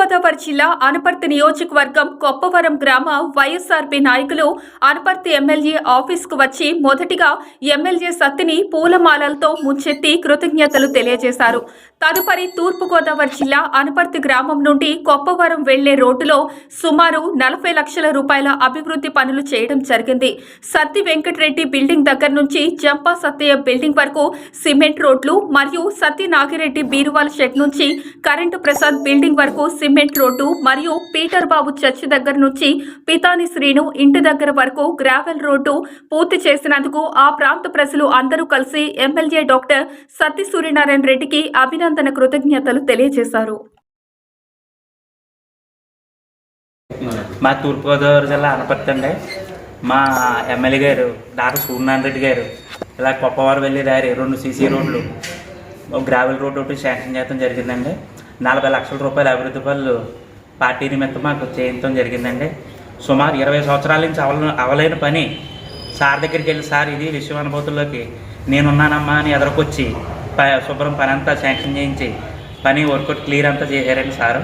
తూర్పుగోదావరి జిల్లా అనపర్తి నియోజకవర్గం కొప్పవరం గ్రామ వైఎస్ఆర్పీ నాయకులు అనపర్తి ఎమ్మెల్యే ఆఫీస్కు వచ్చి మొదటిగా ఎమ్మెల్యే సత్తిని పూలమాలలతో ముంచెత్తి కృతజ్ఞతలు తెలియజేశారు. తదుపరి తూర్పుగోదావరి జిల్లా అనపర్తి గ్రామం నుండి కొప్పవరం వెళ్ళే రోడ్డులో సుమారు నలభై లక్షల రూపాయల అభివృద్ధి పనులు చేయడం జరిగింది. సత్తి వెంకటరెడ్డి బిల్డింగ్ దగ్గర నుంచి జంపా సత్తయ్య బిల్డింగ్ వరకు సిమెంట్ రోడ్లు మరియు సత్తి నాగిరెడ్డి బీరువాల షెడ్ నుంచి కరెంటు ప్రసాద్ బిల్డింగ్ వరకు సిమెంట్ రోడ్డు మరియు పీటర్ బాబు చర్చి దగ్గర నుంచి పితాని శ్రీను ఇంటి దగ్గర వరకు గ్రావెల్ రోడ్డు పూర్తి చేసినందుకు ఆ ప్రాంత ప్రజలు అందరూ కలిసి ఎమ్మెల్యే డాక్టర్ సత్తి సూర్యనారాయణ రెడ్డికి అభినందన కృతజ్ఞతలు తెలియజేశారు. మా తూర్పుగోదావరి జిల్లా అనపర్తి అండి. మా ఎమ్మెల్యే గారు డాక్టర్ సూర్యనారాయణ రెడ్డి గారు ఇలా కొప్పవారు వెళ్ళే దారి రెండు సీసీ రోడ్లు గ్రావెల్ రోడ్డు ఒకటి శాంక్షన్ చేయడం జరిగిందండి. నలభై లక్షల రూపాయల అభివృద్ధి పనులు పార్టీ నిమిత్తం మాకు చేయించడం జరిగిందండి. సుమారు ఇరవై సంవత్సరాల నుంచి అవల అవలేని పని. సార్ దగ్గరికి వెళ్ళి సార్ ఇది విషయం అనుభూతుల్లోకి నేనున్నానమ్మా అని ఎదరకొచ్చి ప శుభ్రం పని అంతా శాంక్షన్ చేయించి పని వర్కౌట్ క్లియర్ అంతా చేశారండి సారు.